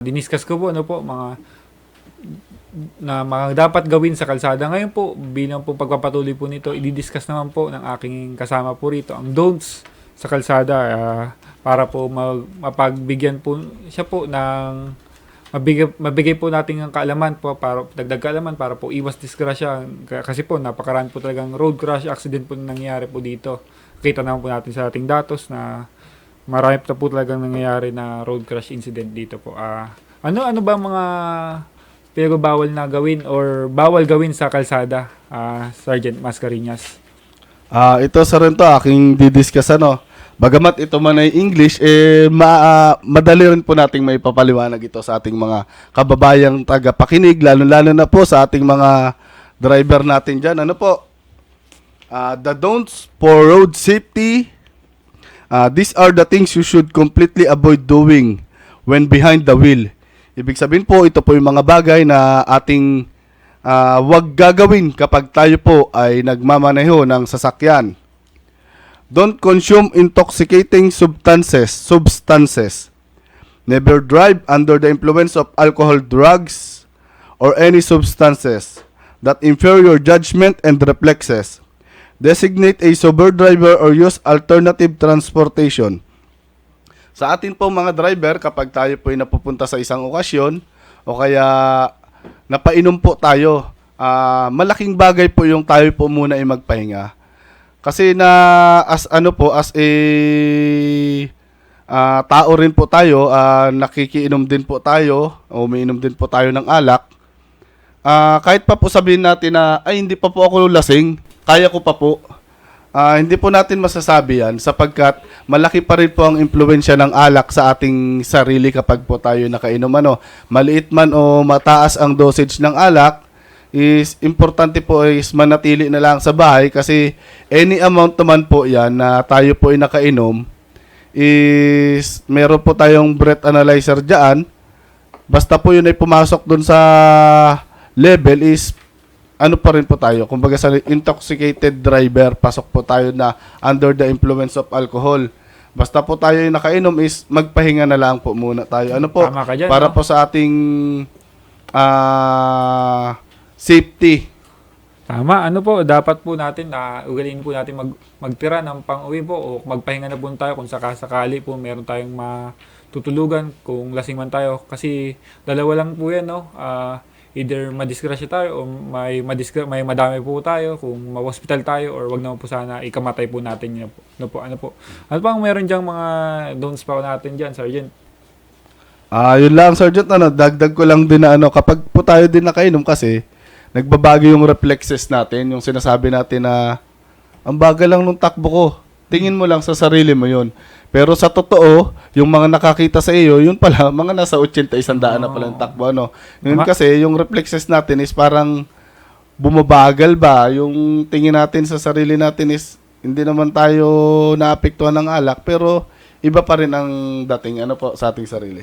diniscuss ko po ano po mga na mga dapat gawin sa kalsada. Ngayon po, bilang po pagpapatuloy po nito, i-discuss naman po ng aking kasama po rito ang don'ts sa kalsada ah, para po mag, mapagbigyan po siya po ng mabigay, mabigay po natin ang kaalaman po para dagdag kaalaman para po iwas disgrasya kasi po napakarami po talagang road crash accident po na nangyayari po dito. Kita naman po natin sa ating datos na marami pa po talagang nangyayari na road crash incident dito po. Ah, ano ano ba mga pinagbabawal na gawin or bawal gawin sa kalsada, ah, Sergeant Mascarinas? Ah, ito sa rin to aking didiscuss ano. Bagamat ito man ay English, eh ma- ah, madali rin po nating may papaliwanag ito sa ating mga kababayang tagapakinig, lalo-lalo na po sa ating mga driver natin dyan. Ano po? Ah, the don'ts for road safety. Ah, these are the things you should completely avoid doing when behind the wheel. Ibig sabihin po, ito po yung mga bagay na ating ah, wag gagawin kapag tayo po ay nagmamaneho ng sasakyan. Don't consume intoxicating substances, substances. Never drive under the influence of alcohol, drugs, or any substances that your judgment and reflexes. Designate a sober driver or use alternative transportation. Sa atin po mga driver, kapag tayo po ay napupunta sa isang okasyon, o kaya napainom po tayo, ah, malaking bagay po yung tayo po muna ay magpahinga. Kasi na as ano po, as a ah, tao rin po tayo, ah, nakikiinom din po tayo, umiinom din po tayo ng alak. Ah, kahit pa po sabihin natin na, ay hindi pa po ako lasing, kaya ko pa po. Ah, hindi po natin masasabi yan sapagkat malaki pa rin po ang impluensya ng alak sa ating sarili kapag po tayo nakainom. Ano, maliit man o mataas ang dosage ng alak, is importante po is manatili na lang sa bahay kasi any amount naman po yan na tayo po ay nakainom is meron po tayong breath analyzer dyan. Basta po yun ay pumasok dun sa level is ano pa rin po tayo. Kumbaga sa intoxicated driver, pasok po tayo na under the influence of alcohol. Basta po tayo yung nakainom is magpahinga na lang po muna tayo. Ano po? Tama ka dyan, para no? po sa ating ah safety. Tama, ano po, dapat po natin na ugaliin po natin mag, magtira ng pang-uwi po o magpahinga na po tayo kung sakasakali po meron tayong matutulugan kung lasing man tayo. Kasi dalawa lang po yan, no? Ah, either madisgrasya tayo o may, madisgra- may madami po tayo kung ma-hospital tayo or wag naman po sana ikamatay po natin yun po. Ano po, ano po. Ano pang meron diyang mga don'ts pa natin dyan, Sergeant? Ah, yun lang Sergeant ano, dagdag ko lang din na ano, kapag po tayo din nakainom kasi nagbabago yung reflexes natin, yung sinasabi natin na ang bagal lang nung takbo ko. Tingin mo lang sa sarili mo yun. Pero sa totoo, yung mga nakakita sa iyo, yun pala, mga nasa 80, isandaan na pala yung takbo. Ano. Tama. kasi, yung reflexes natin is parang bumabagal ba? Yung tingin natin sa sarili natin is hindi naman tayo naapektuhan ng alak, pero iba pa rin ang dating ano po sa ating sarili.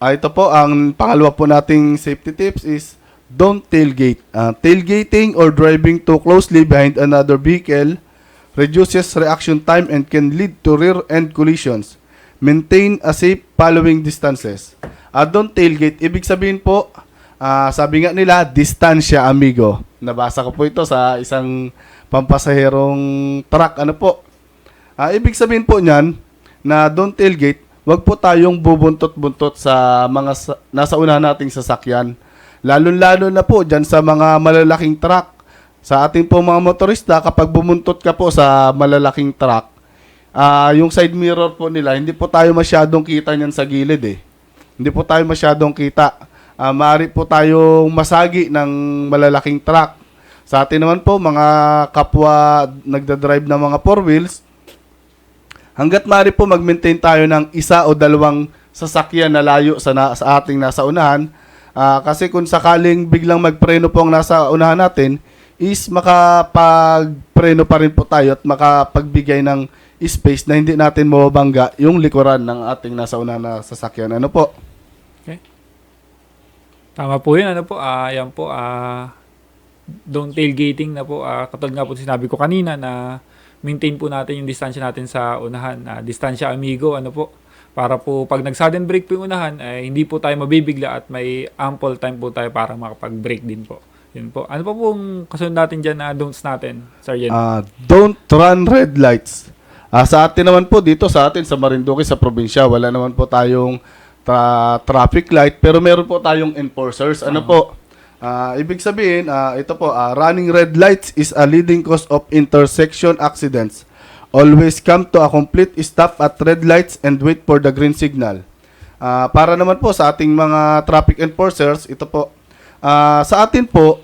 Ah, ito po, ang pangalawa po nating safety tips is don't tailgate. Ah, tailgating or driving too closely behind another vehicle reduces reaction time and can lead to rear-end collisions. Maintain a safe following distances. Ah, don't tailgate. Ibig sabihin po, ah, sabi nga nila, distansya amigo. Nabasa ko po ito sa isang pampasaherong truck. Ano po? Ah, ibig sabihin po niyan na don't tailgate, wag po tayong bubuntot-buntot sa mga sa- nasa unahan nating sasakyan. Lalo-lalo na po dyan sa mga malalaking truck. Sa ating po mga motorista, kapag bumuntot ka po sa malalaking truck, ah yung side mirror po nila, hindi po tayo masyadong kita niyan sa gilid eh. Hindi po tayo masyadong kita. Ah, maaari po tayong masagi ng malalaking truck. Sa atin naman po, mga kapwa nagda-drive ng mga four wheels, hanggat maaari po mag-maintain tayo ng isa o dalawang sasakyan na layo sa, na, sa ating nasa unahan. Ah, kasi kung sakaling biglang magpreno po ang nasa unahan natin, is makapagpreno pa rin po tayo at makapagbigay ng space na hindi natin mababangga yung likuran ng ating nasa unahan na sasakyan. Ano po? Tama po yun, ano po, ah, yan po, ah, don't tailgating na po, ah, katulad nga po sinabi ko kanina na maintain po natin yung distansya natin sa unahan, ah, distansya amigo, ano po, para po pag nag-sudden break po yung unahan, ay hindi po tayo mabibigla at may ample time po tayo para makapag-break din po. Yun po. Ano pa pong kasunod natin dyan na don'ts natin, Sergeant? Ah, don't run red lights. Ah, sa atin naman po dito sa atin sa Marinduque sa probinsya, wala naman po tayong tra- traffic light pero meron po tayong enforcers. Ano po? Ah, ibig sabihin, ah, ito po, ah, running red lights is a leading cause of intersection accidents. Always come to a complete stop at red lights and wait for the green signal. Ah, para naman po sa ating mga traffic enforcers, ito po. Ah, sa atin po,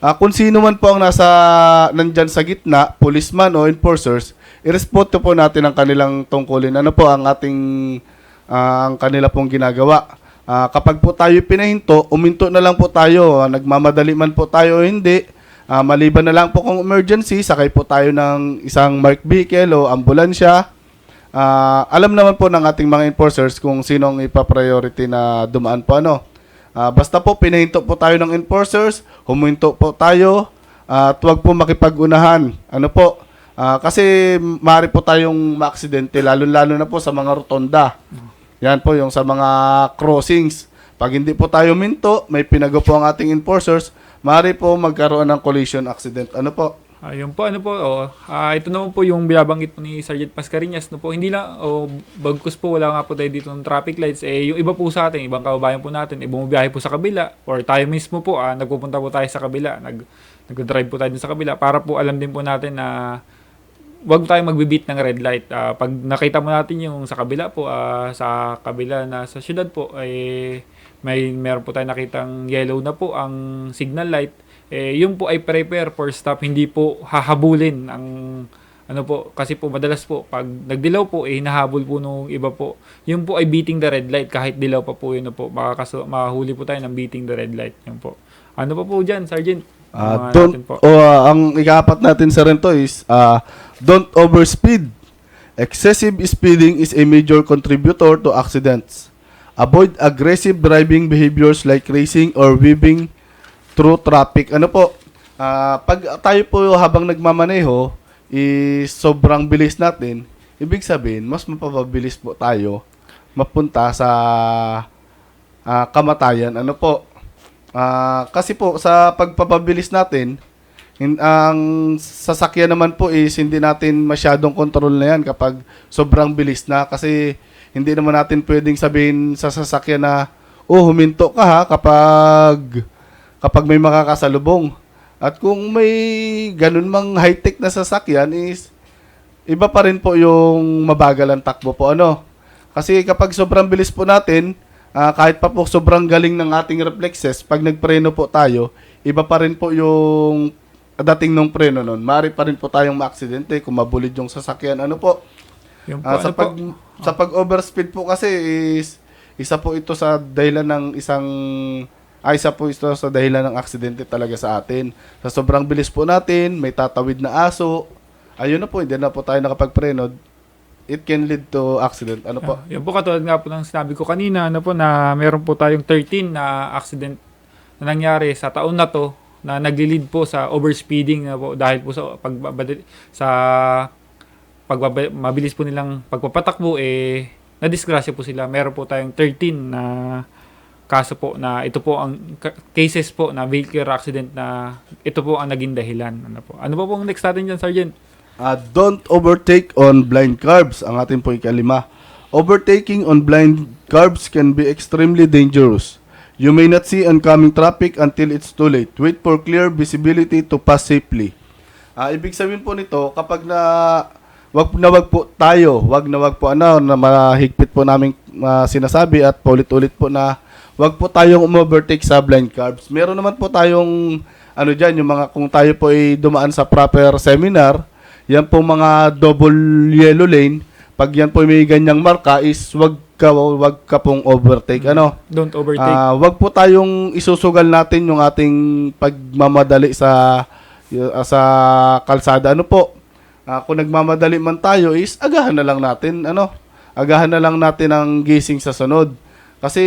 ah, kung sino man po ang nasa nandyan sa gitna, policeman o enforcers, iresponde po natin ang kanilang tungkulin. Ano po ang ating ah, ang kanila pong ginagawa. Ah, kapag po tayo pinahinto, uminto na lang po tayo. Ah, nagmamadali man po tayo o hindi. Ah, maliban na lang po kung emergency, sakay po tayo ng isang marked vehicle o ambulansya. Ah, alam naman po ng ating mga enforcers kung sinong ipa-priority na dumaan po ano. Ah, basta po pinahinto po tayo ng enforcers, huminto po tayo, at huwag po makipag-unahan. Ano po? Ah, kasi maaari po tayong maaksidente lalo-lalo na po sa mga rotonda. Yan po yung sa mga crossings. Pag hindi po tayo minto, may pinago po ang ating enforcers, maaari po magkaroon ng collision accident. Ano po? Ayun po, ano po, oh, ah, ito naman po yung binabanggit po ni Sergeant Pascarinas, no po, hindi lang, oh, bagkus po, wala nga po tayo dito ng traffic lights, eh, yung iba po sa atin, ibang kababayan po natin, eh, bumabiyahe po sa kabila, or tayo mismo po, ah, nagpupunta po tayo sa kabila, nag, nag-drive po tayo sa kabila, para po alam din po natin na, wag tayo magbibit ng red light. Ah, pag nakita mo natin yung sa kabila po, ah, sa kabila na sa syudad po, eh, may meron po tayo nakitang yellow na po ang signal light. Eh, yun po ay prepare for stop, hindi po hahabulin ang ano po, kasi po madalas po, pag nagdilaw po, eh, hinahabol po nung iba po. Yun po ay beating the red light, kahit dilaw pa po yun na po. Makakaso, makahuli po tayo ng beating the red light. Yun po. Ano pa po dyan, Sergeant? Mga don't po. o ah, ang ikapat natin sa rento is ah, don't overspeed. Excessive speeding is a major contributor to accidents. Avoid aggressive driving behaviors like racing or weaving through traffic. Ano po? ah, pag tayo po habang nagmamaneho is sobrang bilis natin, ibig sabihin mas mapapabilis po tayo mapunta sa ah, kamatayan. Ano po? Ah, kasi po sa pagpapabilis natin, hin- ang sasakyan naman po is hindi natin masyadong control na yan kapag sobrang bilis na kasi hindi naman natin pwedeng sabihin sa sasakyan na oh huminto ka ha kapag kapag may makakasalubong. At kung may ganun mang high-tech na sasakyan is iba pa rin po yung mabagal ang takbo po ano. Kasi kapag sobrang bilis po natin, ah, kahit pa po sobrang galing ng ating reflexes, pag nagpreno po tayo, iba pa rin po yung dating ng preno nun. Mari pa rin po tayong maaksidente kung mabulid yung sasakyan. Ano po? Yun po, Ah, sa ano pag po? sa pag overspeed po kasi is isa po ito sa dahilan ng isang ay isa po ito sa dahilan ng aksidente talaga sa atin. Sa sobrang bilis po natin, may tatawid na aso. Ayun na po, hindi na po tayo nakapagpreno. It can lead to accident. Ano po? Ah, yun po katulad nga po ng sinabi ko kanina, ano po, na meron po tayong 13 na accident na nangyari sa taon na to na nagli-lead po sa overspeeding na po dahil po sa pagbabad sa pagbaba, mabilis po nilang pagpapatakbo eh na-disgrasya po sila. Meron po tayong 13 na kaso po na ito po ang ca- cases po na vehicular accident na ito po ang naging dahilan. Ano po? Ano po pong next natin dyan, Sergeant? Ah, don't overtake on blind curbs. Ang ating po ikalima. Overtaking on blind curbs can be extremely dangerous. You may not see oncoming traffic until it's too late. Wait for clear visibility to pass safely. Ah, ibig sabihin po nito, kapag na wag na wag po tayo, wag na wag po ano na mahigpit po namin ah, sinasabi at paulit-ulit po na wag po tayong umovertake sa blind curbs. Meron naman po tayong ano diyan, yung mga kung tayo po ay dumaan sa proper seminar, yan po mga double yellow lane, pag yan po may ganyang marka is wag ka wag ka pong overtake ano. Don't overtake. Ah, wag po tayong isusugal natin yung ating pagmamadali sa y- sa kalsada. Ano po? Ah, kung nagmamadali man tayo is agahan na lang natin, ano? Agahan na lang natin ang gising sa sunod. Kasi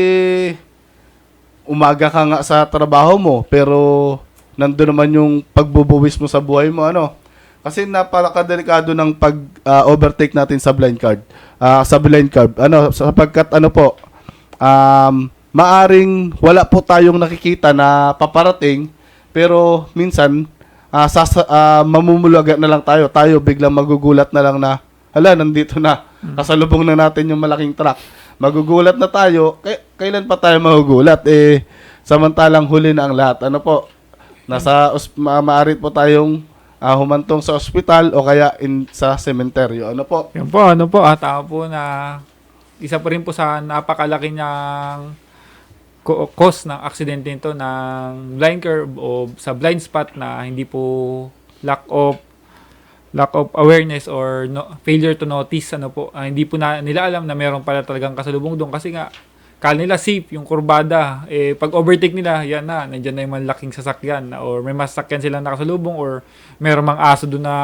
umaga ka nga sa trabaho mo, pero nandoon naman yung pagbubuwis mo sa buhay mo, ano? Kasi napakadelikado ng pag ah, overtake natin sa blind card. Ah, sa blind card. Ano, sapagkat ano po, um, maaring wala po tayong nakikita na paparating, pero minsan, ah, sasa, ah, mamumulaga na lang tayo. Tayo biglang magugulat na lang na, hala, nandito na. Kasalubong na natin yung malaking truck. Magugulat na tayo. Kay- kailan pa tayo magugulat? Eh, samantalang huli na ang lahat. Ano po? Nasa, os- ma- maaari po tayong ah, humantong sa ospital o kaya in, sa sementeryo. Ano po? Yun po, ano po, ah, tama po na isa pa rin po sa napakalaki niyang cause ng aksidente nito ng blind curve o sa blind spot na hindi po lack of lack of awareness or no, failure to notice ano po ah, hindi po na nila alam na meron pala talagang kasalubong doon kasi nga kala nila safe yung kurbada eh pag overtake nila yan na nandiyan na yung malaking sasakyan or may masakyan silang nakasalubong or meron mang aso doon na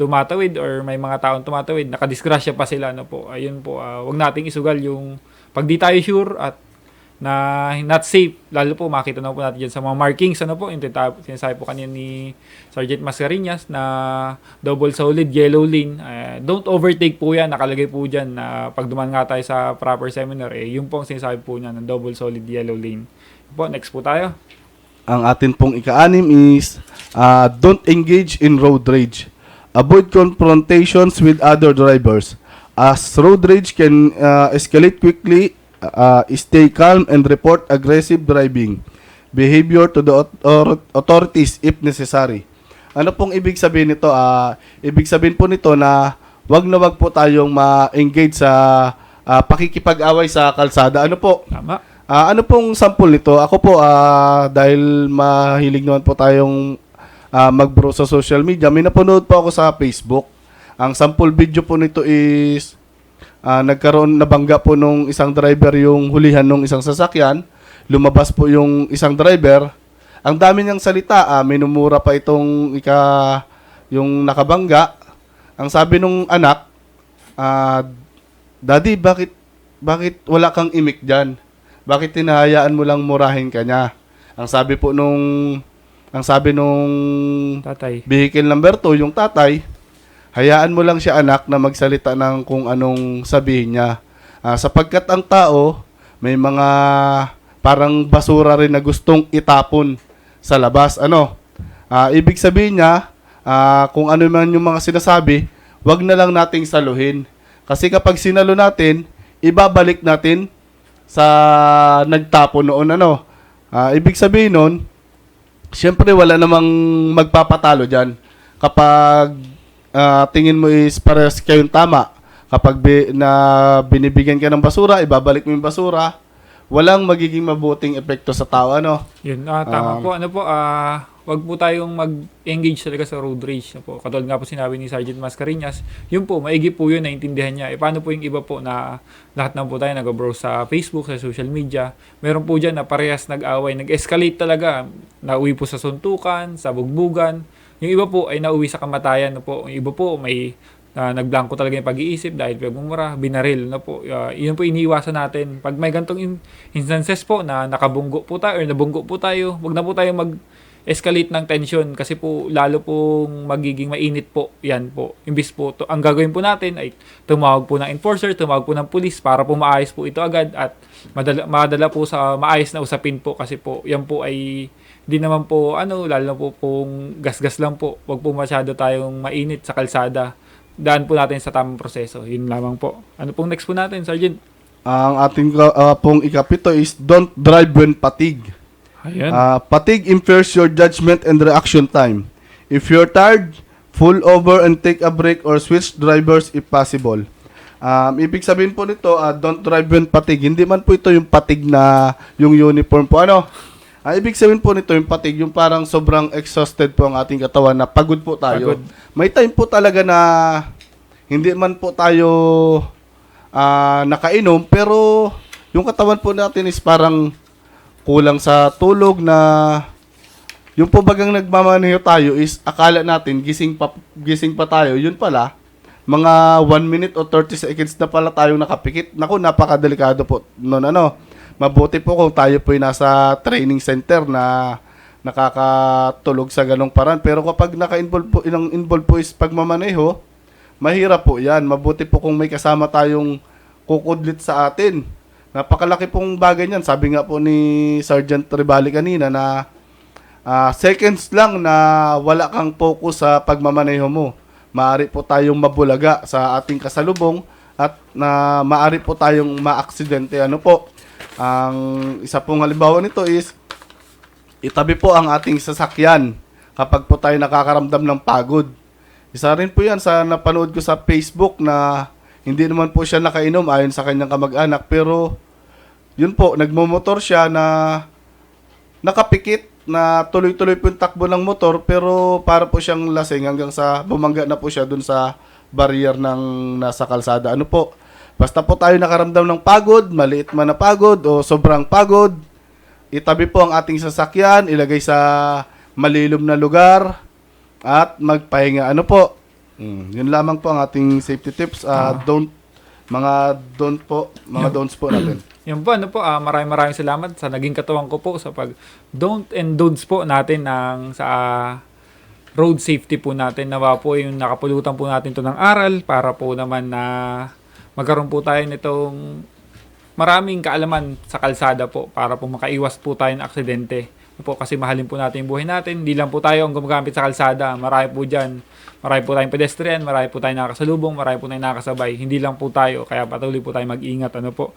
tumatawid or may mga taong tumatawid, nakadisgrasya pa sila ano po. Ayun po, ah, wag nating isugal yung pag di tayo sure at na not safe, lalo po makita na po natin dyan sa mga markings, ano po, yung sinasabi po kanina ni Sergeant Mascarinas na double solid yellow lane. Eh, don't overtake po yan, nakalagay po dyan na pag duman nga tayo sa proper seminar, eh, yun po ang sinasabi po niya ng double solid yellow lane. Po, next po tayo. Ang atin pong ika-anim is ah, don't engage in road rage. Avoid confrontations with other drivers. As road rage can ah, escalate quickly, ah, stay calm and report aggressive driving behavior to the author- authorities if necessary. Ano pong ibig sabihin nito? Ah, ibig sabihin po nito na wag na wag po tayong ma-engage sa ah, pakikipag-away sa kalsada. Ano po? Tama. Ah, ano pong sample nito? Ako po, ah, dahil mahilig naman po tayong ah, mag-browse sa social media, may napanood po ako sa Facebook. Ang sample video po nito is ah, nagkaroon, nabangga po nung isang driver yung hulihan nung isang sasakyan. Lumabas po yung isang driver. Ang dami niyang salita, ah, minumura pa itong ika, yung nakabangga. Ang sabi nung anak, ah, Daddy, bakit bakit wala kang imik diyan? Bakit tinahayaan mo lang murahin ka niya? Ang sabi po nung ang sabi nung Tatay. vehicle number 2, yung tatay, hayaan mo lang siya anak na magsalita ng kung anong sabihin niya. Ah, sapagkat ang tao, may mga parang basura rin na gustong itapon sa labas. Ano? Ah, ibig sabihin niya, ah, kung ano man yung mga sinasabi, wag na lang nating saluhin. Kasi kapag sinalo natin, ibabalik natin sa nagtapon noon ano. Ah, ibig sabihin nun, Siyempre wala namang magpapatalo diyan. Kapag ah, tingin mo is parehas kayong tama, kapag bi- na binibigyan ka ng basura, ibabalik mo yung basura, walang magiging mabuting epekto sa tao ano. Yun, ah, tama Um, po. Ano po, ah, wag po tayong mag-engage talaga sa road rage. Ano po. Katulad nga po sinabi ni Sergeant Mascarinas, yun po, maigi po yun, naintindihan niya. E paano po yung iba po na lahat na po tayo nag-browse sa Facebook, sa social media. Meron po dyan na parehas nag-away, nag-escalate talaga. Nauwi po sa suntukan, sa bugbugan. Yung iba po ay nauwi sa kamatayan. No po. Yung iba po may na nagblanko talaga yung pag-iisip dahil pagmumura, binaril na po. Uh, yun po iniiwasan natin. Pag may gantong in- instances po na nakabunggo po tayo or nabunggo po tayo, wag na po tayo mag escalate ng tension kasi po lalo pong magiging mainit po yan po. Imbis po, to, ang gagawin po natin ay tumawag po ng enforcer, tumawag po ng pulis para po maayos po ito agad at madala, madala po sa maayos na usapin po kasi po yan po ay hindi naman po ano, lalo na po pong gasgas lang po. Wag po masyado tayong mainit sa kalsada daan po natin sa tamang proseso. Yun lamang po. Ano pong next po natin, Sergeant? Ang ating ah, pong ikapito is don't drive when fatigue. Ayan. Ah, fatigue impairs your judgment and reaction time. If you're tired, pull over and take a break or switch drivers if possible. Um, ibig sabihin po nito, ah, don't drive when fatigue. Hindi man po ito yung fatigue na yung uniform po. Ano? Ah, ibig sabihin po nito yung fatigue, yung parang sobrang exhausted po ang ating katawan na pagod po tayo. Pagod. May time po talaga na hindi man po tayo ah, nakainom, pero yung katawan po natin is parang kulang sa tulog na yung po bagang nagmamaneho tayo is akala natin gising pa gising pa tayo yun pala mga 1 minute o 30 seconds na pala tayong nakapikit naku napakadelikado po noon ano mabuti po kung tayo po ay nasa training center na nakakatulog sa ganong paraan. Pero kapag naka-involve po, inang involve po is pagmamaneho, mahirap po yan. Mabuti po kung may kasama tayong kukudlit sa atin. Napakalaki pong bagay niyan. Sabi nga po ni Sergeant Ribali kanina na ah, seconds lang na wala kang focus sa pagmamaneho mo. Maari po tayong mabulaga sa ating kasalubong at na maari po tayong maaksidente. Ano po? Ang isa pong halimbawa nito is itabi po ang ating sasakyan kapag po tayo nakakaramdam ng pagod. Isa rin po yan sa napanood ko sa Facebook na hindi naman po siya nakainom ayon sa kanyang kamag-anak pero yun po, nagmomotor siya na nakapikit na tuloy-tuloy po yung takbo ng motor pero para po siyang lasing hanggang sa bumangga na po siya dun sa barrier ng nasa kalsada. Ano po? Basta po tayo nakaramdam ng pagod, maliit man na pagod o sobrang pagod, itabi po ang ating sasakyan, ilagay sa malilom na lugar at magpahinga. Ano po? Mm, yun lamang po ang ating safety tips. Ah, Don't mga don't po, mga don'ts po natin. Yan po, ano po, ah, maraming maraming salamat sa naging katuwang ko po sa pag don't and don'ts po natin ng sa road safety po natin. Nawa po yung nakapulutan po natin to ng aral para po naman na magkaroon po tayo nitong maraming kaalaman sa kalsada po para po makaiwas po tayo ng aksidente. Ano Po, kasi mahalin po natin yung buhay natin. Hindi lang po tayo ang gumagamit sa kalsada. Marami po dyan. Marami po tayong pedestrian, marami po tayong nakakasalubong, marami po tayong nakakasabay. Hindi lang po tayo, kaya patuloy po tayo mag-ingat. Ano po.